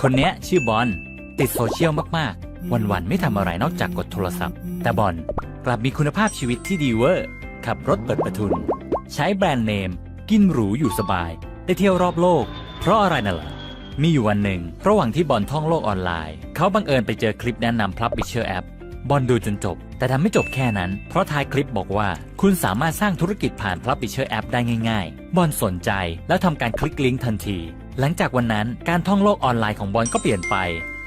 คนเนี้ยชื่อบอลติดโซเชียลมากๆ วันๆไม่ทำอะไรนอกจากกดโทรศัพท์ แต่บอลกลับมีคุณภาพชีวิตที่ดีเวอร์ ขับรถเปิดประทุน ใช้แบรนด์เนม กินหรูอยู่สบาย ได้เที่ยวรอบโลก เพราะอะไรน่ะล่ะมีอยู่วันหนึ่ง ระหว่างที่บอลท่องโลกออนไลน์ เขาบังเอิญไปเจอคลิปแนะนำ Publisher App บอลดูจนจบ แต่ทำไม่จบแค่นั้น เพราะท้ายคลิปบอกว่า คุณสามารถสร้างธุรกิจผ่าน Publisher App ได้ง่าย ๆ บอลสนใจแล้วทำการคลิกลิงก์ทันที หลังจากวันนั้นการท่องโลกออนไลน์ของบอลก็เปลี่ยนไป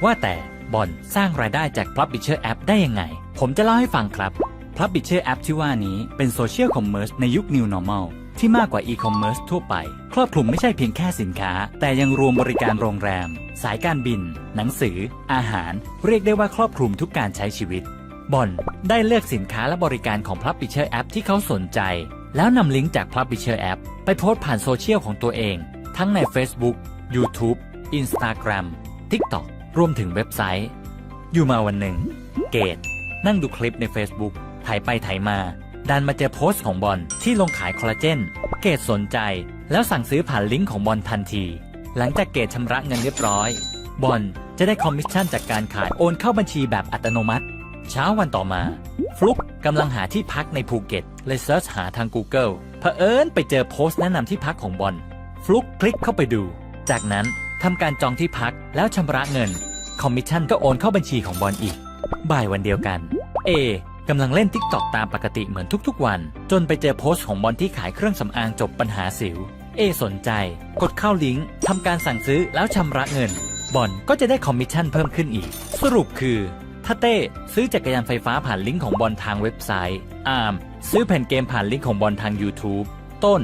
ว่าแต่บอลสร้างรายได้จาก Publisher App ได้ยังไง ผมจะเล่าให้ฟังครับ Publisher App ที่ว่านี้เป็นโซเชียลคอมเมอร์สในยุค New Normal ที่มากกว่า e-commerce ทั่วไป ครอบคลุมไม่ใช่เพียงแค่สินค้า แต่ยังรวมบริการโรงแรม สายการบิน หนังสือ อาหาร เรียกได้ว่าครอบคลุมทุกการใช้ชีวิต บอลได้เลือกสินค้าและบริการของ Publisher App ที่เขาสนใจ แล้วนำลิงก์จาก Publisher App ไปโพสต์ผ่านโซเชียลของตัวเอง ทั้งใน Facebook YouTube Instagram TikTok รวมถึงเว็บไซต์ อยู่มาวันหนึ่ง เกดนั่งดูคลิปใน Facebook ถ่ายไปถ่ายมา ดันมาเจอโพสต์ของบอลที่ลงขายคอลลาเจน เกดสนใจแล้วสั่งซื้อผ่านลิงก์ของบอลทันที หลังจากเกดชำระเงินเรียบร้อย บอลจะได้คอมมิชชั่นจากการขายโอนเข้าบัญชีแบบอัตโนมัติ เช้าวันต่อมา ฟลุกกำลังหาที่พักในภูเก็ตเลยเซิร์ชหาทาง Google เผอิญไปเจอโพสต์แนะนำที่พักของบอล ฟลุกคลิกเข้าไปดู จากนั้นทำการจองที่พักแล้วชำระเงิน คอมมิชชั่นก็โอนเข้าบัญชีของบอลอีก บ่ายวันเดียวกัน เอกำลังเล่นทิกตอกตามปกติเหมือนทุกๆ วัน จนไปเจอโพสต์ของบอลที่ขายเครื่องสำอางจบปัญหาสิว เอสนใจ กดเข้าลิงก์ทำการสั่งซื้อแล้วชำระเงิน บอลก็จะได้คอมมิชชั่นเพิ่มขึ้นอีก สรุปคือถ้าเต้ซื้อจักรยานไฟฟ้าผ่านลิงก์ของบอลทางเว็บไซต์ อาร์มซื้อแผ่นเกมผ่านลิงก์ของบอลทาง YouTube ต้น